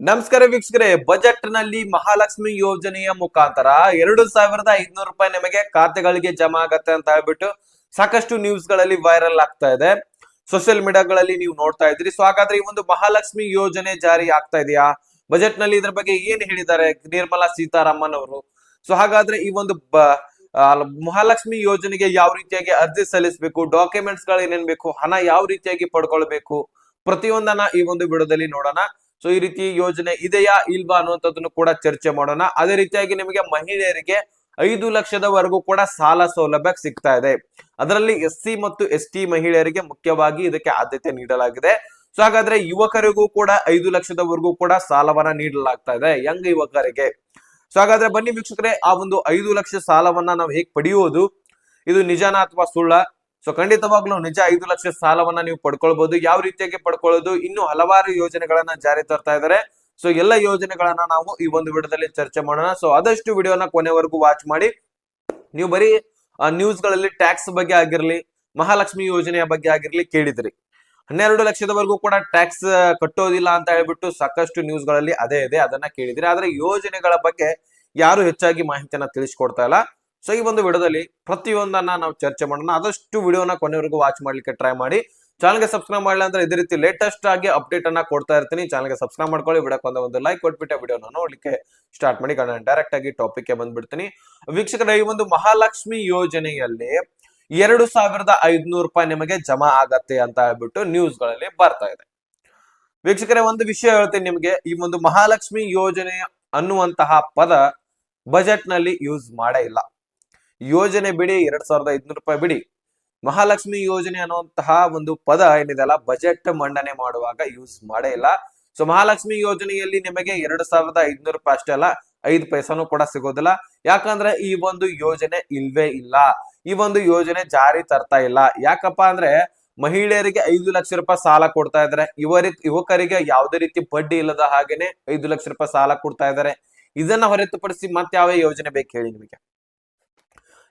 ನಮಸ್ಕಾರ ವೀಕ್ಷಕರೇ ಬಜೆಟ್ನಲ್ಲಿ ಮಹಾಲಕ್ಷ್ಮಿ ಯೋಜನೆಯ ಮುಖಾಂತರ ಎರಡು ಸಾವಿರದ ಐದ್ನೂರು ರೂಪಾಯಿ ನಿಮಗೆ ಖಾತೆಗಳಿಗೆ ಜಮಾ ಆಗತ್ತೆ ಅಂತ ಹೇಳ್ಬಿಟ್ಟು ಸಾಕಷ್ಟು ನ್ಯೂಸ್ಗಳಲ್ಲಿ ವೈರಲ್ ಆಗ್ತಾ ಇದೆ. ಸೋಷಿಯಲ್ ಮೀಡಿಯಾಗಳಲ್ಲಿ ನೀವು ನೋಡ್ತಾ ಇದ್ರಿ ಸೊ ಹಾಗಾದ್ರೆ ಈ ಒಂದು ಮಹಾಲಕ್ಷ್ಮಿ ಯೋಜನೆ ಜಾರಿ ಆಗ್ತಾ ಇದೆಯಾ? ಬಜೆಟ್ನಲ್ಲಿ ಇದ್ರ ಬಗ್ಗೆ ಏನ್ ಹೇಳಿದ್ದಾರೆ ನಿರ್ಮಲಾ ಸೀತಾರಾಮನ್ ಅವರು? ಸೊ ಹಾಗಾದ್ರೆ ಈ ಒಂದು ಮಹಾಲಕ್ಷ್ಮಿ ಯೋಜನೆಗೆ ಯಾವ ರೀತಿಯಾಗಿ ಅರ್ಜಿ ಸಲ್ಲಿಸಬೇಕು? ಡಾಕ್ಯುಮೆಂಟ್ಸ್ಗಳು ಏನೇನ್ ಬೇಕು? ಹಣ ಯಾವ ರೀತಿಯಾಗಿ ಪಡ್ಕೊಳ್ಬೇಕು? ಪ್ರತಿಯೊಂದನ್ನ ಈ ಒಂದು ವಿಡಿಯೋದಲ್ಲಿ ನೋಡೋಣ. ಸೊ ಈ ರೀತಿ ಯೋಜನೆ ಇದೆಯಾ ಇಲ್ವಾ ಅನ್ನುವಂಥದ್ದನ್ನು ಕೂಡ ಚರ್ಚೆ ಮಾಡೋಣ. ಅದೇ ರೀತಿಯಾಗಿ ನಿಮಗೆ ಮಹಿಳೆಯರಿಗೆ ಐದು ಲಕ್ಷದವರೆಗೂ ಕೂಡ ಸಾಲ ಸೌಲಭ್ಯ ಸಿಗ್ತಾ ಇದೆ. ಅದರಲ್ಲಿ ಎಸ್ ಸಿ ಮತ್ತು ಎಸ್ ಟಿ ಮಹಿಳೆಯರಿಗೆ ಮುಖ್ಯವಾಗಿ ಇದಕ್ಕೆ ಆದ್ಯತೆ ನೀಡಲಾಗಿದೆ. ಸೊ ಹಾಗಾದ್ರೆ ಯುವಕರಿಗೂ ಕೂಡ ಐದು ಲಕ್ಷದವರೆಗೂ ಕೂಡ ಸಾಲವನ್ನ ನೀಡಲಾಗ್ತಾ ಇದೆ. ಯಂಗ್ ಯುವಕರಿಗೆ. ಸೊ ಹಾಗಾದ್ರೆ ಬನ್ನಿ ವೀಕ್ಷಕರೇ, ಆ ಒಂದು ಐದು ಲಕ್ಷ ಸಾಲವನ್ನ ನಾವು ಹೇಗೆ ಪಡೆಯುವುದು ಇದು ನಿಜಾನ ಅಥವಾ ಸುಳ್ಳ? ಸೊ ಖಂಡಿತವಾಗ್ಲೂ ನಿಜ ಐದು ಲಕ್ಷ ಸಾಲವನ್ನ ನೀವು ಪಡ್ಕೊಳ್ಬಹುದು ಯಾವ ರೀತಿಯಾಗಿ ಪಡ್ಕೊಳ್ಳೋದು? ಇನ್ನು ಹಲವಾರು ಯೋಜನೆಗಳನ್ನ ಜಾರಿ ತರ್ತಾ ಇದ್ದಾರೆ ಸೊ ಎಲ್ಲ ಯೋಜನೆಗಳನ್ನ ನಾವು ಈ ಒಂದು ವಿಡಿಯೋದಲ್ಲಿ ಚರ್ಚೆ ಮಾಡೋಣ. ಸೊ ಆದಷ್ಟು ವಿಡಿಯೋನ ಕೊನೆವರೆಗೂ ವಾಚ್ ಮಾಡಿ. ನೀವು ಬರೀ ನ್ಯೂಸ್ಗಳಲ್ಲಿ ಟ್ಯಾಕ್ಸ್ ಬಗ್ಗೆ ಆಗಿರ್ಲಿ, ಮಹಾಲಕ್ಷ್ಮಿ ಯೋಜನೆಯ ಬಗ್ಗೆ ಆಗಿರ್ಲಿ ಕೇಳಿದ್ರಿ. ಹನ್ನೆರಡು ಲಕ್ಷದವರೆಗೂ ಕೂಡ ಟ್ಯಾಕ್ಸ್ ಕಟ್ಟೋದಿಲ್ಲ ಅಂತ ಹೇಳ್ಬಿಟ್ಟು ಸಾಕಷ್ಟು ನ್ಯೂಸ್ಗಳಲ್ಲಿ ಅದೇ ಇದೆ. ಅದನ್ನ ಕೇಳಿದ್ರಿ. ಆದ್ರೆ ಯೋಜನೆಗಳ ಬಗ್ಗೆ ಯಾರು ಹೆಚ್ಚಾಗಿ ಮಾಹಿತಿಯನ್ನ ತಿಳಿಸ್ಕೊಡ್ತಾ ಇಲ್ಲ. ಸೊ ಈ ಒಂದು ವಿಡಿಯೋದಲ್ಲಿ ಪ್ರತಿಯೊಂದನ್ನ ನಾವು ಚರ್ಚೆ ಮಾಡೋಣ. ಆದಷ್ಟು ವಿಡಿಯೋನ ಕೊನೆವರೆಗೂ ವಾಚ್ ಮಾಡ್ಲಿಕ್ಕೆ ಟ್ರೈ ಮಾಡಿ. ಚಾನಲ್ಗೆ ಸಬ್ಸ್ಕ್ರೈಬ್ ಮಾಡಲಿ ಅಂದ್ರೆ ಇದೇ ರೀತಿ ಲೇಟೆಸ್ಟ್ ಆಗಿ ಅಪ್ಡೇಟ್ ಅನ್ನ ಕೊಡ್ತಾ ಇರ್ತೀನಿ. ಚಾನಲ್ಗೆ ಸಬ್ಸ್ಕ್ರೈಬ್ ಮಾಡ್ಕೊಳ್ಳಿ. ವಿಡಿಯೋಕ್ಕೆ ಒಂದು ಲೈಕ್ ಕೊಟ್ಬಿಟ್ಟು ವಿಡಿಯೋನ ನೋಡ್ಲಿಕ್ಕೆ ಸ್ಟಾರ್ಟ್ ಮಾಡಿ. ನಾನು ಡೈರೆಕ್ಟ್ ಆಗಿ ಟಾಪಿಕ್ ಬಂದ್ಬಿಡ್ತೀನಿ. ವೀಕ್ಷಕರ, ಈ ಒಂದು ಮಹಾಲಕ್ಷ್ಮಿ ಯೋಜನೆಯಲ್ಲಿ ಎರಡು ಸಾವಿರದ ಐದ್ನೂರು ರೂಪಾಯಿ ನಿಮಗೆ ಜಮಾ ಆಗತ್ತೆ ಅಂತ ಹೇಳ್ಬಿಟ್ಟು ನ್ಯೂಸ್ಗಳಲ್ಲಿ ಬರ್ತಾ ಇದೆ. ವೀಕ್ಷಕರೇ, ಒಂದು ವಿಷಯ ಹೇಳ್ತೀನಿ ನಿಮಗೆ. ಈ ಒಂದು ಮಹಾಲಕ್ಷ್ಮಿ ಯೋಜನೆ ಅನ್ನುವಂತಹ ಪದ ಬಜೆಟ್ನಲ್ಲಿ ಯೂಸ್ ಮಾಡೇ ಇಲ್ಲ. ಯೋಜನೆ ಬಿಡಿ, ಎರಡ್ ಸಾವಿರದ ಐದ್ನೂರು ರೂಪಾಯಿ ಬಿಡಿ. ಮಹಾಲಕ್ಷ್ಮಿ ಯೋಜನೆ ಅನ್ನುವಂತಹ ಒಂದು ಪದ ಏನಿದೆ ಅಲ್ಲ ಬಜೆಟ್ ಮಂಡನೆ ಮಾಡುವಾಗ ಯೂಸ್ ಮಾಡೇ ಇಲ್ಲ. ಸೊ ಮಹಾಲಕ್ಷ್ಮಿ ಯೋಜನೆಯಲ್ಲಿ ನಿಮಗೆ ಎರಡು ಸಾವಿರದ ಐದ್ನೂರು ರೂಪಾಯಿ ಅಷ್ಟೇ ಅಲ್ಲ, ಐದು ಪೈಸಾನು ಕೂಡ ಸಿಗೋದಿಲ್ಲ. ಯಾಕಂದ್ರೆ ಈ ಒಂದು ಯೋಜನೆ ಇಲ್ವೇ ಇಲ್ಲ. ಈ ಒಂದು ಯೋಜನೆ ಜಾರಿ ತರ್ತಾ ಇಲ್ಲ. ಯಾಕಪ್ಪ ಅಂದ್ರೆ, ಮಹಿಳೆಯರಿಗೆ ಐದು ಲಕ್ಷ ರೂಪಾಯಿ ಸಾಲ ಕೊಡ್ತಾ ಇದಾರೆ ಇವರಿ, ಯುವಕರಿಗೆ ಯಾವುದೇ ರೀತಿ ಬಡ್ಡಿ ಇಲ್ಲದ ಹಾಗೇನೆ ಐದು ಲಕ್ಷ ರೂಪಾಯಿ ಸಾಲ ಕೊಡ್ತಾ ಇದ್ದಾರೆ. ಇದನ್ನ ಹೊರತುಪಡಿಸಿ ಮತ್ತೆ ಯಾವ ಯೋಜನೆ ಬೇಕು ಹೇಳಿ ನಿಮಗೆ?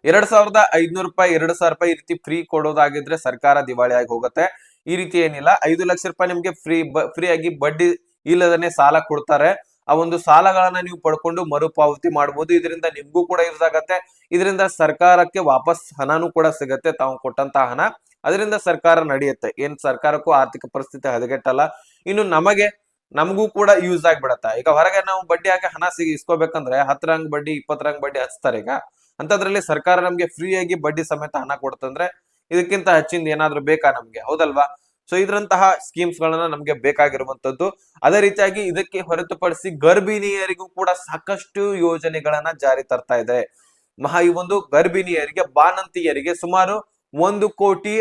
ಎರಡ್ ಸಾವಿರದ ಐದ್ನೂರು ರೂಪಾಯಿ, ಎರಡು ಸಾವಿರ ರೂಪಾಯಿ ಈ ರೀತಿ ಫ್ರೀ ಕೊಡೋದಾಗಿದ್ರೆ ಸರ್ಕಾರ ದಿವಾಳಿ ಆಗಿ ಹೋಗುತ್ತೆ. ಈ ರೀತಿ ಏನಿಲ್ಲ. ಐದು ಲಕ್ಷ ರೂಪಾಯಿ ನಿಮ್ಗೆ ಫ್ರೀ ಫ್ರೀ ಆಗಿ ಬಡ್ಡಿ ಇಲ್ಲದನೆ ಸಾಲ ಕೊಡ್ತಾರೆ. ಆ ಒಂದು ಸಾಲಗಳನ್ನ ನೀವು ಪಡ್ಕೊಂಡು ಮರುಪಾವತಿ ಮಾಡಬಹುದು ಇದರಿಂದ ನಿಮ್ಗೂ ಕೂಡ ಯೂಸ್ ಆಗತ್ತೆ ಇದರಿಂದ ಸರ್ಕಾರಕ್ಕೆ ವಾಪಸ್ ಹಣನೂ ಕೂಡ ಸಿಗತ್ತೆ. ತಾವು ಕೊಟ್ಟಂತ ಹಣ. ಅದರಿಂದ ಸರ್ಕಾರ ನಡೆಯುತ್ತೆ. ಏನ್ ಸರ್ಕಾರಕ್ಕೂ ಆರ್ಥಿಕ ಪರಿಸ್ಥಿತಿ ಹದಗೆಟ್ಟಲ್ಲ. ಇನ್ನು ನಮಗೆ, ನಮಗೂ ಕೂಡ ಯೂಸ್ ಆಗ್ಬಿಡತ್ತ. ಈಗ ಹೊರಗೆ ನಾವು ಬಡ್ಡಿ ಹಾಕಿ ಹಣ ಸಿಗಿ, ಇಸ್ಕೋಬೇಕಂದ್ರೆ ಹತ್ತರಂಗ್ ಬಡ್ಡಿ ಇಪ್ಪತ್ತರಂಗ್ ಬಡ್ಡಿ ಹಚ್ತಾರೆ ಈಗ. ಅಂತದ್ರಲ್ಲಿ ಸರ್ಕಾರ ನಮ್ಗೆ ಫ್ರೀ ಆಗಿ ಬಡ್ಡಿ ಸಮೇತ ಹಣ ಕೊಡ್ತಂದ್ರೆ ಇದಕ್ಕಿಂತ ಹೆಚ್ಚಿಂದ ಏನಾದ್ರೂ ಬೇಕಾ ನಮ್ಗೆ? ಹೌದಲ್ವಾ? ಸೊ ಇದ್ರಂತಹ ಸ್ಕೀಮ್ಸ್ ಗಳನ್ನ ನಮ್ಗೆ ಬೇಕಾಗಿರುವಂತದ್ದು. ಅದೇ ರೀತಿಯಾಗಿ ಇದಕ್ಕೆ ಹೊರತುಪಡಿಸಿ ಗರ್ಭಿಣಿಯರಿಗೂ ಕೂಡ ಸಾಕಷ್ಟು ಯೋಜನೆಗಳನ್ನ ಜಾರಿ ತರ್ತಾ ಇದೆ ಮಹಾ, ಈ ಒಂದು ಗರ್ಭಿಣಿಯರಿಗೆ, ಬಾಣಂತಿಯರಿಗೆ ಸುಮಾರು ಒಂದು ಕೋಟಿ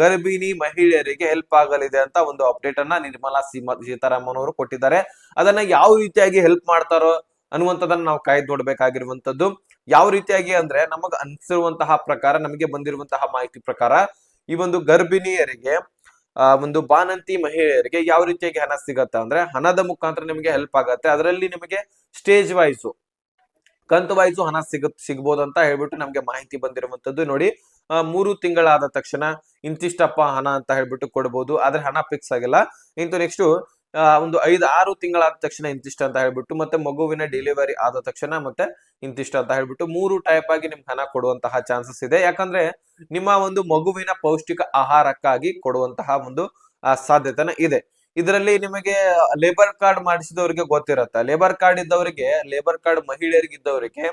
ಗರ್ಭಿಣಿ ಮಹಿಳೆಯರಿಗೆ ಹೆಲ್ಪ್ ಆಗಲಿದೆ ಅಂತ ಒಂದು ಅಪ್ಡೇಟ್ ಅನ್ನ ನಿರ್ಮಲಾ ಸೀಮಾ ಸೀತಾರಾಮನ್ ಅವರು ಕೊಟ್ಟಿದ್ದಾರೆ. ಅದನ್ನ ಯಾವ ರೀತಿಯಾಗಿ ಹೆಲ್ಪ್ ಮಾಡ್ತಾರೋ ಅನ್ನುವಂಥದ್ದನ್ನ ನಾವು ಕಾಯ್ದು ನೋಡ್ಬೇಕಾಗಿರುವಂತದ್ದು. ಯಾವ ರೀತಿಯಾಗಿ ಅಂದ್ರೆ ನಮಗ್ ಅನ್ಸಿರುವಂತಹ ಪ್ರಕಾರ, ನಮಗೆ ಬಂದಿರುವಂತಹ ಮಾಹಿತಿ ಪ್ರಕಾರ ಈ ಒಂದು ಗರ್ಭಿಣಿಯರಿಗೆ ಒಂದು ಬಾನಂತಿ ಮಹಿಳೆಯರಿಗೆ ಯಾವ ರೀತಿಯಾಗಿ ಹಣ ಸಿಗತ್ತೆ ಅಂದ್ರೆ ಹಣದ ಮುಖಾಂತರ ನಿಮಗೆ ಹೆಲ್ಪ್ ಆಗತ್ತೆ. ಅದರಲ್ಲಿ ನಿಮಗೆ ಸ್ಟೇಜ್ ವೈಸು ಕಂತು ವೈಸು ಹಣ ಸಿಗ ಅಂತ ಹೇಳ್ಬಿಟ್ಟು ನಮ್ಗೆ ಮಾಹಿತಿ ಬಂದಿರುವಂತದ್ದು ನೋಡಿ. ಮೂರು ತಿಂಗಳಾದ ತಕ್ಷಣ ಇಂತಿಷ್ಟಪ್ಪ ಹಣ ಅಂತ ಹೇಳ್ಬಿಟ್ಟು ಕೊಡ್ಬೋದು. ಆದ್ರೆ ಹಣ ಫಿಕ್ಸ್ ಆಗಿಲ್ಲ. ಇಂತು ನೆಕ್ಸ್ಟ್ ಒಂದು ಐದು ಆರು ತಿಂಗಳಾದ ತಕ್ಷಣ ಇಂತಿಷ್ಟು ಅಂತ ಹೇಳ್ಬಿಟ್ಟು, ಮತ್ತೆ ಮಗುವಿನ ಡೆಲಿವರಿ ಆದ ತಕ್ಷಣ ಮತ್ತೆ ಇಂತಿಷ್ಟು ಅಂತ ಹೇಳ್ಬಿಟ್ಟು ಮೂರು ಟೈಪ್ ಆಗಿ ನಿಮ್ಗೆ ಹಣ ಕೊಡುವಂತಹ ಚಾನ್ಸಸ್ ಇದೆ. ಯಾಕಂದ್ರೆ ನಿಮ್ಮ ಒಂದು ಮಗುವಿನ ಪೌಷ್ಟಿಕ ಆಹಾರಕ್ಕಾಗಿ ಕೊಡುವಂತಹ ಒಂದು ಸಾಧ್ಯತೆನ ಇದೆ. ಇದರಲ್ಲಿ ನಿಮಗೆ ಲೇಬರ್ ಕಾರ್ಡ್ ಮಾಡಿಸಿದವರಿಗೆ ಗೊತ್ತಿರತ್ತೆ. ಲೇಬರ್ ಕಾರ್ಡ್ ಇದ್ದವರಿಗೆ ಲೇಬರ್ ಕಾರ್ಡ್ ಮಹಿಳೆಯರಿಗಿದ್ದವರಿಗೆ,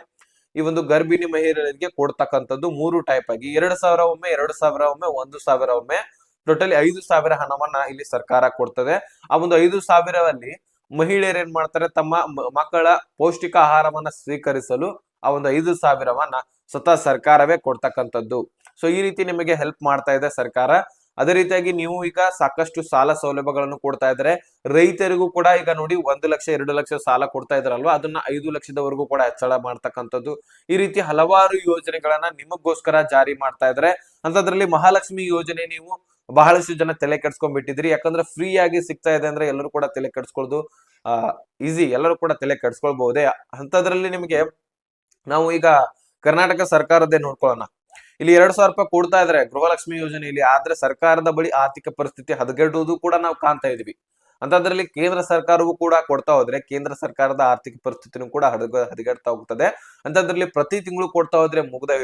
ಈ ಒಂದು ಗರ್ಭಿಣಿ ಮಹಿಳೆಯರಿಗೆ ಕೊಡ್ತಕ್ಕಂಥದ್ದು ಮೂರು ಟೈಪ್ ಆಗಿ. ಎರಡು ಸಾವಿರ ಒಮ್ಮೆ, ಎರಡು ಸಾವಿರ ಒಮ್ಮೆ, ಒಂದು ಸಾವಿರ ಒಮ್ಮೆ ಟೋಟಲಿ ಐದು ಸಾವಿರ ಹಣವನ್ನ ಇಲ್ಲಿ ಸರ್ಕಾರ ಕೊಡ್ತದೆ. ಆ ಒಂದು ಐದು ಸಾವಿರದಲ್ಲಿ ಮಹಿಳೆಯರು ಏನ್ ಮಾಡ್ತಾರೆ? ತಮ್ಮ ಮಕ್ಕಳ ಪೌಷ್ಟಿಕ ಆಹಾರವನ್ನ ಸ್ವೀಕರಿಸಲು ಆ ಒಂದು ಐದು ಸಾವಿರವನ್ನ ಸ್ವತಃ ಸರ್ಕಾರವೇ ಕೊಡ್ತಕ್ಕಂಥದ್ದು. ಸೊ ಈ ರೀತಿ ನಿಮಗೆ ಹೆಲ್ಪ್ ಮಾಡ್ತಾ ಇದೆ ಸರ್ಕಾರ. ಅದೇ ರೀತಿಯಾಗಿ ನೀವು ಈಗ ಸಾಕಷ್ಟು ಸಾಲ ಸೌಲಭ್ಯಗಳನ್ನು ಕೊಡ್ತಾ ಇದ್ರೆ ರೈತರಿಗೂ ಕೂಡ ಈಗ ನೋಡಿ ಒಂದು ಲಕ್ಷ, ಎರಡು ಲಕ್ಷ ಸಾಲ ಕೊಡ್ತಾ ಇದ್ರಲ್ವಾ ಅದನ್ನ ಐದು ಲಕ್ಷದವರೆಗೂ ಕೂಡ ಹೆಚ್ಚಳ ಮಾಡ್ತಕ್ಕಂಥದ್ದು. ಈ ರೀತಿ ಹಲವಾರು ಯೋಜನೆಗಳನ್ನ ನಿಮಗೋಸ್ಕರ ಜಾರಿ ಮಾಡ್ತಾ ಇದ್ದಾರೆ. ಅಂತದ್ರಲ್ಲಿ ಮಹಾಲಕ್ಷ್ಮಿ ಯೋಜನೆ ನೀವು ಬಹಳಷ್ಟು ಜನ ತಲೆ ಕೆಡ್ಸ್ಕೊಂಡ್ಬಿಟ್ಟಿದ್ರಿ. ಯಾಕಂದ್ರೆ ಫ್ರೀ ಆಗಿ ಸಿಗ್ತಾ ಇದೆ ಅಂದ್ರೆ ಎಲ್ಲರೂ ಕೂಡ ತಲೆ ಕೆಡ್ಸ್ಕೊಳ್ಳೋದು ಈಸಿ ಎಲ್ಲರೂ ಕೂಡ ತಲೆ ಕೆಡ್ಸ್ಕೊಳ್ಬಹುದೇ? ಅಂತದ್ರಲ್ಲಿ ನಿಮಗೆ ನಾವು ಈಗ ಕರ್ನಾಟಕ ಸರ್ಕಾರದ್ದೇ ನೋಡ್ಕೊಳ್ಳೋಣ. ಇಲ್ಲಿ ಎರಡ್ ಸಾವಿರ ರೂಪಾಯಿ ಕೊಡ್ತಾ ಇದ್ರೆ ಗೃಹಲಕ್ಷ್ಮಿ ಯೋಜನೆಯಲ್ಲಿ, ಆದ್ರೆ ಸರ್ಕಾರದ ಬಳಿ ಆರ್ಥಿಕ ಪರಿಸ್ಥಿತಿ ಹದಗೆಡುವುದು ಕೂಡ ನಾವು ಕಾಣ್ತಾ ಇದೀವಿ. ಅಂತದ್ರಲ್ಲಿ ಕೇಂದ್ರ ಸರ್ಕಾರವು ಕೂಡ ಕೊಡ್ತಾ ಹೋದ್ರೆ ಕೇಂದ್ರ ಸರ್ಕಾರದ ಆರ್ಥಿಕ ಪರಿಸ್ಥಿತಿನೂ ಕೂಡ ಹದಗ, ಹದಗೆಡ್ತಾ ಹೋಗ್ತದೆ. ಅಂತದ್ರಲ್ಲಿ ಪ್ರತಿ ತಿಂಗಳು ಕೊಡ್ತಾ ಹೋದ್ರೆ ಮುಗ್ದೇ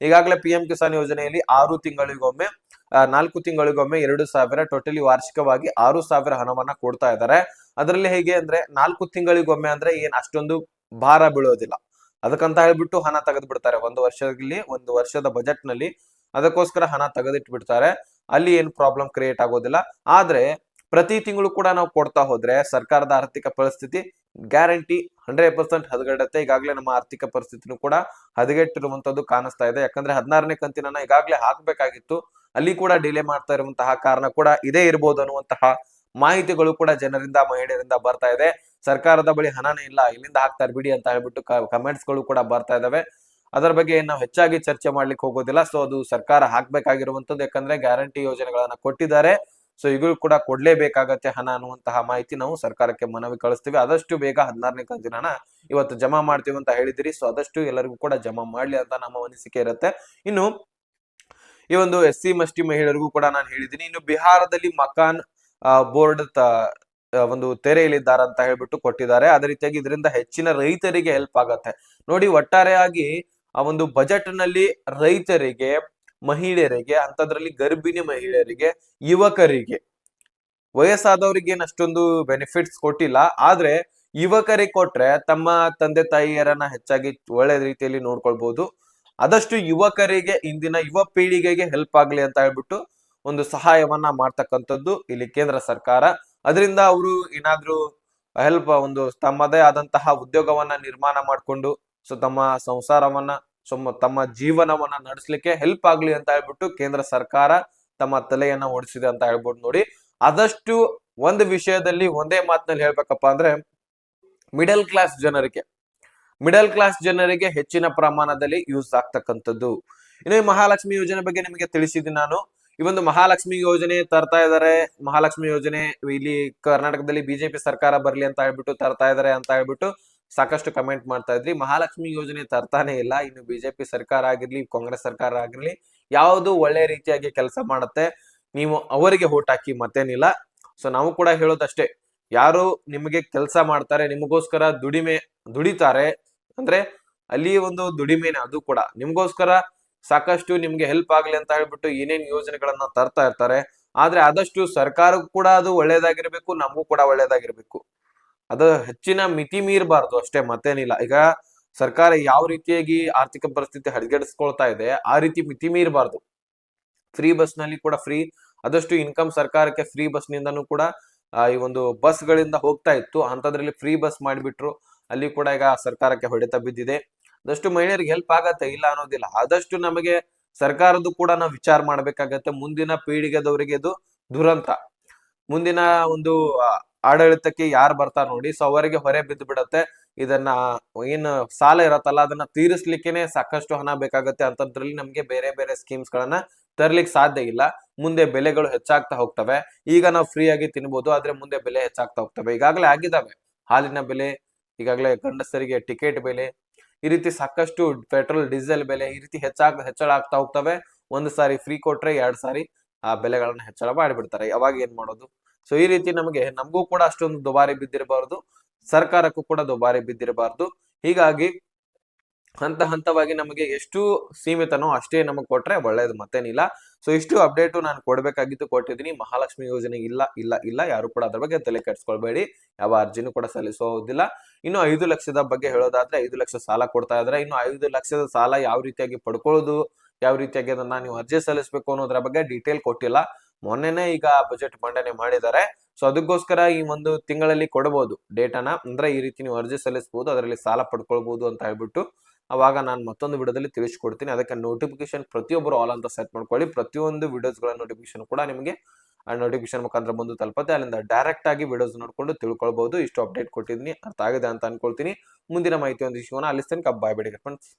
ಈಗಾಗಲೇ ಪಿ ಕಿಸಾನ್ ಯೋಜನೆಯಲ್ಲಿ ಆರು ತಿಂಗಳಿಗೊಮ್ಮೆ ನಾಲ್ಕು ತಿಂಗಳಿಗೊಮ್ಮೆ ಎರಡು ಸಾವಿರ, ಟೋಟಲಿ ವಾರ್ಷಿಕವಾಗಿ ಆರು ಸಾವಿರ ಹಣವನ್ನ ಕೊಡ್ತಾ ಇದ್ದಾರೆ. ಅದರಲ್ಲಿ ಹೇಗೆ ಅಂದ್ರೆ ನಾಲ್ಕು ತಿಂಗಳಿಗೊಮ್ಮೆ ಅಂದ್ರೆ ಏನ್ ಅಷ್ಟೊಂದು ಭಾರ ಬೀಳೋದಿಲ್ಲ. ಅದಕ್ಕಂತ ಹೇಳ್ಬಿಟ್ಟು ಹಣ ತೆಗೆದು ಬಿಡ್ತಾರೆ ಒಂದು ವರ್ಷದಲ್ಲಿ, ಒಂದು ವರ್ಷದ ಬಜೆಟ್ನಲ್ಲಿ ಅದಕ್ಕೋಸ್ಕರ ಹಣ ತೆಗೆದಿಟ್ಟು ಬಿಡ್ತಾರೆ ಅಲ್ಲಿ ಏನು ಪ್ರಾಬ್ಲಮ್ ಕ್ರಿಯೇಟ್ ಆಗೋದಿಲ್ಲ. ಆದ್ರೆ ಪ್ರತಿ ತಿಂಗಳು ಕೂಡ ನಾವು ಕೊಡ್ತಾ ಹೋದ್ರೆ ಸರ್ಕಾರದ ಆರ್ಥಿಕ ಪರಿಸ್ಥಿತಿ ಗ್ಯಾರಂಟಿ ಹಂಡ್ರೆಡ್ ಪರ್ಸೆಂಟ್ ಹದಗಡತ್ತೆ. ಈಗಾಗಲೇ ನಮ್ಮ ಆರ್ಥಿಕ ಪರಿಸ್ಥಿತಿನೂ ಕೂಡ ಹದಗೆಟ್ಟಿರುವಂತದ್ದು ಕಾಣಿಸ್ತಾ ಇದೆ. ಯಾಕಂದ್ರೆ ಹದಿನಾರನೇ ಕಂತಿನನ್ನ ಈಗಾಗಲೇ ಹಾಕ್ಬೇಕಾಗಿತ್ತು. ಅಲ್ಲಿ ಕೂಡ ಡಿಲೇ ಮಾಡ್ತಾ ಇರುವಂತಹ ಕಾರಣ ಕೂಡ ಇದೇ ಇರ್ಬೋದು ಅನ್ನುವಂತಹ ಮಾಹಿತಿಗಳು ಕೂಡ ಜನರಿಂದ, ಮಹಿಳೆಯರಿಂದ ಬರ್ತಾ ಇದೆ. ಸರ್ಕಾರದ ಬಳಿ ಹಣನೇ ಇಲ್ಲ, ಇಲ್ಲಿಂದ ಹಾಕ್ತಾರೆ ಬಿಡಿ ಅಂತ ಹೇಳ್ಬಿಟ್ಟು ಕಮೆಂಟ್ಸ್ಗಳು ಕೂಡ ಬರ್ತಾ ಇದಾವೆ. ಅದರ ಬಗ್ಗೆ ನಾವು ಹೆಚ್ಚಾಗಿ ಚರ್ಚೆ ಮಾಡ್ಲಿಕ್ಕೆ ಹೋಗೋದಿಲ್ಲ. ಸೊ ಅದು ಸರ್ಕಾರ ಹಾಕ್ಬೇಕಾಗಿರುವಂತದ್ದು ಯಾಕಂದ್ರೆ ಗ್ಯಾರಂಟಿ ಯೋಜನೆಗಳನ್ನ ಕೊಟ್ಟಿದ್ದಾರೆ. ಸೊ ಈಗಲೂ ಕೂಡ ಕೊಡ್ಲೇಬೇಕಾಗತ್ತೆ ಹಣ ಅನ್ನುವಂತಹ ಮಾಹಿತಿ ನಾವು ಸರ್ಕಾರಕ್ಕೆ ಮನವಿ ಕಳಿಸ್ತೀವಿ. ಆದಷ್ಟು ಬೇಗ ಹದಿನಾರನೇ ಕಂತಿನ ಹಣ ಇವತ್ತು ಜಮಾ ಮಾಡ್ತೀವಿ ಅಂತ ಹೇಳಿದಿರಿ. ಸೊ ಆದಷ್ಟು ಎಲ್ಲರಿಗೂ ಕೂಡ ಜಮಾ ಮಾಡ್ಲಿ ಅಂತ ನಮ್ಮ ಅನಿಸಿಕೆ ಇರುತ್ತೆ. ಇನ್ನು ಈ ಒಂದು ಎಸ್ ಸಿ ಮಸ್ಟಿ ಮಹಿಳೆಯರಿಗೂ ಕೂಡ ನಾನು ಹೇಳಿದ್ದೀನಿ ಇನ್ನು ಬಿಹಾರದಲ್ಲಿ ಮಕಾನ್ ಬೋರ್ಡ್ ಒಂದು ತೆರೆಯಲಿದ್ದಾರೆ ಅಂತ ಹೇಳ್ಬಿಟ್ಟು ಕೊಟ್ಟಿದ್ದಾರೆ. ಅದೇ ರೀತಿಯಾಗಿ ಇದರಿಂದ ಹೆಚ್ಚಿನ ರೈತರಿಗೆ ಹೆಲ್ಪ್ ಆಗತ್ತೆ. ನೋಡಿ, ಒಟ್ಟಾರೆಯಾಗಿ ಆ ಒಂದು ಬಜೆಟ್ನಲ್ಲಿ ರೈತರಿಗೆ ಮಹಿಳೆಯರಿಗೆ ಅಂತದ್ರಲ್ಲಿ ಗರ್ಭಿಣಿ ಮಹಿಳೆಯರಿಗೆ, ಯುವಕರಿಗೆ. ವಯಸ್ಸಾದವರಿಗೆ ಅಷ್ಟೊಂದು ಬೆನಿಫಿಟ್ಸ್ ಕೊಟ್ಟಿಲ್ಲ. ಆದ್ರೆ ಯುವಕರಿಗೆ ಕೊಟ್ರೆ ತಮ್ಮ ತಂದೆ ತಾಯಿಯರನ್ನ ಹೆಚ್ಚಾಗಿ ಒಳ್ಳೆ ರೀತಿಯಲ್ಲಿ ನೋಡ್ಕೊಳ್ಬಹುದು ಆದಷ್ಟು ಯುವಕರಿಗೆ, ಇಂದಿನ ಯುವ ಪೀಳಿಗೆಗೆ ಹೆಲ್ಪ್ ಆಗ್ಲಿ ಅಂತ ಹೇಳ್ಬಿಟ್ಟು ಒಂದು ಸಹಾಯವನ್ನ ಮಾಡ್ತಕ್ಕಂಥದ್ದು ಇಲ್ಲಿ ಕೇಂದ್ರ ಸರ್ಕಾರ. ಅದರಿಂದ ಅವರು ಏನಾದ್ರೂ ಹೆಲ್ಪ್ ಒಂದು ತಮ್ಮದೇ ಆದಂತಹ ಉದ್ಯೋಗವನ್ನ ನಿರ್ಮಾಣ ಮಾಡಿಕೊಂಡು, ಸೊ ತಮ್ಮ ಸಂಸಾರವನ್ನ ಸುಮ್ಮ ತಮ್ಮ ಜೀವನವನ್ನ ನಡೆಸಲಿಕ್ಕೆ ಹೆಲ್ಪ್ ಆಗ್ಲಿ ಅಂತ ಹೇಳ್ಬಿಟ್ಟು ಕೇಂದ್ರ ಸರ್ಕಾರ ತಮ್ಮ ತಲೆಯನ್ನ ಓಡಿಸಿದೆ ಅಂತ ಹೇಳ್ಬೋದು ನೋಡಿ. ಆದಷ್ಟು ಒಂದು ವಿಷಯದಲ್ಲಿ ಒಂದೇ ಮಾತಿನಲ್ಲಿ ಹೇಳ್ಬೇಕಪ್ಪ ಅಂದ್ರೆ ಮಿಡಲ್ ಕ್ಲಾಸ್ ಜನರಿಗೆ ಮಿಡಲ್ ಕ್ಲಾಸ್ ಜನರಿಗೆ ಹೆಚ್ಚಿನ ಪ್ರಮಾಣದಲ್ಲಿ ಯೂಸ್ ಆಗ್ತಕ್ಕಂಥದ್ದು. ಇನ್ನು ಈ ಮಹಾಲಕ್ಷ್ಮಿ ಯೋಜನೆ ಬಗ್ಗೆ ನಿಮಗೆ ತಿಳಿಸಿದ್ದೀನಿ ನಾನು. ಈ ಒಂದು ಮಹಾಲಕ್ಷ್ಮಿ ಯೋಜನೆ ತರ್ತಾ ಇದ್ದಾರೆ ಮಹಾಲಕ್ಷ್ಮಿ ಯೋಜನೆ ಇಲ್ಲಿ ಕರ್ನಾಟಕದಲ್ಲಿ ಬಿಜೆಪಿ ಸರ್ಕಾರ ಬರ್ಲಿ ಅಂತ ಹೇಳ್ಬಿಟ್ಟು ತರ್ತಾ ಇದಾರೆ ಅಂತ ಹೇಳ್ಬಿಟ್ಟು ಸಾಕಷ್ಟು ಕಮೆಂಟ್ ಮಾಡ್ತಾ ಇದ್ರಿ. ಮಹಾಲಕ್ಷ್ಮಿ ಯೋಜನೆ ತರ್ತಾನೆ ಇಲ್ಲ. ಇನ್ನು ಬಿಜೆಪಿ ಸರ್ಕಾರ ಆಗಿರ್ಲಿ, ಕಾಂಗ್ರೆಸ್ ಸರ್ಕಾರ ಆಗಿರ್ಲಿ, ಯಾವುದು ಒಳ್ಳೆ ರೀತಿಯಾಗಿ ಕೆಲಸ ಮಾಡುತ್ತೆ, ನೀವು ಅವರಿಗೆ ಓಟ್ ಹಾಕಿ ಮತ್ತೇನಿಲ್ಲ. ಸೊ ನಾವು ಕೂಡ ಹೇಳೋದಷ್ಟೇ. ಯಾರು ನಿಮಗೆ ಕೆಲಸ ಮಾಡ್ತಾರೆ, ನಿಮಗೋಸ್ಕರ ದುಡಿಮೆ ದುಡಿತಾರೆ, ಅಂದ್ರೆ ಅಲ್ಲಿ ಒಂದು ದುಡಿಮೆನೆ ಅದು ಕೂಡ. ನಿಮ್ಗೋಸ್ಕರ ಸಾಕಷ್ಟು ನಿಮ್ಗೆ ಹೆಲ್ಪ್ ಆಗ್ಲಿ ಅಂತ ಹೇಳ್ಬಿಟ್ಟು ಏನೇನ್ ಯೋಜನೆಗಳನ್ನ ತರ್ತಾ ಇರ್ತಾರೆ, ಆದ್ರೆ ಆದಷ್ಟು ಸರ್ಕಾರಕ್ಕೂ ಕೂಡ ಅದು ಒಳ್ಳೇದಾಗಿರ್ಬೇಕು, ನಮಗೂ ಕೂಡ ಒಳ್ಳೇದಾಗಿರ್ಬೇಕು. ಅದು ಹೆಚ್ಚಿನ ಮಿತಿ ಮೀರಬಾರ್ದು ಅಷ್ಟೇ, ಮತ್ತೇನಿಲ್ಲ. ಈಗ ಸರ್ಕಾರ ಯಾವ ರೀತಿಯಾಗಿ ಆರ್ಥಿಕ ಪರಿಸ್ಥಿತಿ ಹದಗೆಡಿಸ್ಕೊಳ್ತಾ ಇದೆ, ಆ ರೀತಿ ಮಿತಿ ಮೀರಬಾರ್ದು. ಫ್ರೀ ಬಸ್ನಲ್ಲಿ ಕೂಡ ಫ್ರೀ, ಆದಷ್ಟು ಇನ್ಕಮ್ ಸರ್ಕಾರಕ್ಕೆ ಫ್ರೀ ಬಸ್ ನಿಂದನೂ ಕೂಡ ಈ ಒಂದು ಬಸ್ ಗಳಿಂದ ಹೋಗ್ತಾ ಇತ್ತು. ಅಂತದ್ರಲ್ಲಿ ಫ್ರೀ ಬಸ್ ಮಾಡಿಬಿಟ್ರು. ಅಲ್ಲಿ ಕೂಡ ಈಗ ಸರ್ಕಾರಕ್ಕೆ ಹೊಡೆತ ಬಿದ್ದಿದೆ. ಆದಷ್ಟು ಮಹಿಳೆಯರಿಗೆ ಹೆಲ್ಪ್ ಆಗತ್ತೆ, ಇಲ್ಲ ಅನ್ನೋದಿಲ್ಲ. ಆದಷ್ಟು ನಮಗೆ ಸರ್ಕಾರದ್ದು ಕೂಡ ನಾವು ವಿಚಾರ ಮಾಡ್ಬೇಕಾಗತ್ತೆ. ಮುಂದಿನ ಪೀಳಿಗೆದವರಿಗೆ ಇದು ದುರಂತ. ಮುಂದಿನ ಒಂದು ಆಡಳಿತಕ್ಕೆ ಯಾರು ಬರ್ತಾರ ನೋಡಿ ಸೊ ಅವರಿಗೆ ಹೊರೆ ಬಿದ್ದು ಬಿಡತ್ತೆ. ಇದನ್ನ ಏನು ಸಾಲ ಇರತ್ತಲ್ಲ, ಅದನ್ನ ತೀರಿಸ್ಲಿಕ್ಕೆನೆ ಸಾಕಷ್ಟು ಹಣ ಬೇಕಾಗತ್ತೆ ಅಂತದ್ರಲ್ಲಿ ನಮ್ಗೆ ಬೇರೆ ಬೇರೆ ಸ್ಕೀಮ್ಸ್ ಗಳನ್ನ ತರ್ಲಿಕ್ಕೆ ಸಾಧ್ಯ ಇಲ್ಲ. ಮುಂದೆ ಬೆಲೆಗಳು ಹೆಚ್ಚಾಗ್ತಾ ಹೋಗ್ತವೆ. ಈಗ ನಾವು ಫ್ರೀ ಆಗಿ ತಿನ್ಬೋದು, ಆದ್ರೆ ಮುಂದೆ ಬೆಲೆ ಹೆಚ್ಚಾಗ್ತಾ ಹೋಗ್ತವೆ. ಈಗಾಗಲೇ ಆಗಿದಾವೆ. ಹಾಲಿನ ಬೆಲೆ, ಈಗಾಗಲೇ ಗಂಡಸರಿಗೆ ಟಿಕೆಟ್ ಬೆಲೆ, ಈ ರೀತಿ ಸಾಕಷ್ಟು ಪೆಟ್ರೋಲ್ ಡೀಸೆಲ್ ಬೆಲೆ ಈ ರೀತಿ ಹೆಚ್ಚಾಗ, ಹೆಚ್ಚಳ ಆಗ್ತಾ ಹೋಗ್ತವೆ. ಒಂದು ಸಾರಿ ಫ್ರೀ ಕೊಟ್ರೆ ಎರಡು ಸಾರಿ ಆ ಬೆಲೆಗಳನ್ನ ಹೆಚ್ಚಳ ಮಾಡಿಬಿಡ್ತಾರೆ. ಯಾವಾಗ ಏನ್ ಮಾಡೋದು? ಸೊ ಈ ರೀತಿ ನಮಗೆ, ನಮಗೂ ಕೂಡ ಅಷ್ಟೊಂದು ದುಬಾರಿ ಬಿದ್ದಿರಬಾರ್ದು. ಸರ್ಕಾರಕ್ಕೂ ಕೂಡ ದುಬಾರಿ ಬಿದ್ದಿರಬಾರ್ದು. ಹೀಗಾಗಿ ಹಂತ ಹಂತವಾಗಿ ನಮಗೆ ಎಷ್ಟು ಸೀಮಿತನೋ ಅಷ್ಟೇ ನಮಗೆ ಕೊಟ್ರೆ ಒಳ್ಳೇದು, ಮತ್ತೇನಿಲ್ಲ. ಸೊ ಇಷ್ಟು ಅಪ್ಡೇಟು ನಾನು ಕೊಡಬೇಕಾಗಿತ್ತು ಕೊಟ್ಟಿದ್ದೀನಿ. ಮಹಾಲಕ್ಷ್ಮಿ ಯೋಜನೆ ಇಲ್ಲ ಇಲ್ಲ ಇಲ್ಲ. ಯಾರು ಕೂಡ ಅದ್ರ ಬಗ್ಗೆ ತಲೆ ಕೆಡಿಸ್ಕೊಳ್ಬೇಡಿ. ಯಾವ ಅರ್ಜಿನೂ ಕೂಡ ಸಲ್ಲಿಸೋದಿಲ್ಲ. ಇನ್ನು ಐದು ಲಕ್ಷದ ಬಗ್ಗೆ ಹೇಳೋದಾದ್ರೆ ಐದು ಲಕ್ಷ ಸಾಲ ಕೊಡ್ತಾ ಇದ್ರೆ ಇನ್ನು ಐದು ಲಕ್ಷದ ಸಾಲ ಯಾವ ರೀತಿಯಾಗಿ ಪಡ್ಕೊಳ್ಳೋದು, ಯಾವ ರೀತಿಯಾಗಿ ಅದನ್ನ ನೀವು ಅರ್ಜಿ ಸಲ್ಲಿಸಬೇಕು ಅನ್ನೋದ್ರ ಬಗ್ಗೆ ಡೀಟೇಲ್ ಕೊಟ್ಟಿಲ್ಲ. ಮೊನ್ನೆನೆ ಈಗ ಬಜೆಟ್ ಮಂಡನೆ ಮಾಡಿದ್ದಾರೆ. ಸೊ ಅದಕ್ಕೋಸ್ಕರ ಈ ಒಂದು ತಿಂಗಳಲ್ಲಿ ಕೊಡಬಹುದು ಡೇಟಾನ. ಅಂದ್ರೆ ಈ ರೀತಿ ನೀವು ಅರ್ಜಿ ಸಲ್ಲಿಸಬಹುದು ಅದರಲ್ಲಿ ಸಾಲ ಪಡ್ಕೊಳ್ಬಹುದು ಅಂತ ಹೇಳ್ಬಿಟ್ಟು ಅವಾಗ ನಾನು ಮತ್ತೊಂದು ವಿಡಿಯೋದಲ್ಲಿ ತಿಳಿಸ್ಕೊಡ್ತೀನಿ. ಅದಕ್ಕೆ ನೋಟಿಫಿಕೇಶನ್ ಪ್ರತಿಯೊಬ್ಬರು ಆಲ್ ಅಂತ ಸೆಟ್ ಮಾಡ್ಕೊಳ್ಳಿ. ಪ್ರತಿಯೊಂದು ವಿಡಿಯೋಸ್ಗಳ ನೋಟಿಫಿಕೇಶನ್ ಕೂಡ ನಿಮಗೆ ಆ ನೋಟಿಫಿಕೇಶನ್ ಮುಖಾಂತರ ಬಂದು ತಲುಪತ್ತೆ. ಅಲ್ಲಿಂದ ಡೈರೆಕ್ಟ್ ಆಗಿ ವಿಡಿಯೋಸ್ ನೋಡ್ಕೊಂಡು ತಿಳ್ಕೊಳ್ಬಹುದು ಇಷ್ಟು ಅಪ್ಡೇಟ್ ಕೊಟ್ಟಿದ್ದೀನಿ. ಅರ್ಥ ಆಗಿದೆ ಅಂತ ಅನ್ಕೊಳ್ತೀನಿ. ಮುಂದಿನ ಮಾಹಿತಿ ಒಂದು ವಿಷಯವನ್ನು ಅಲ್ಲಿ ತನಕ ಬಾಯ್ ಬಿಡಿ ಫ್ರೆಂಡ್ಸ್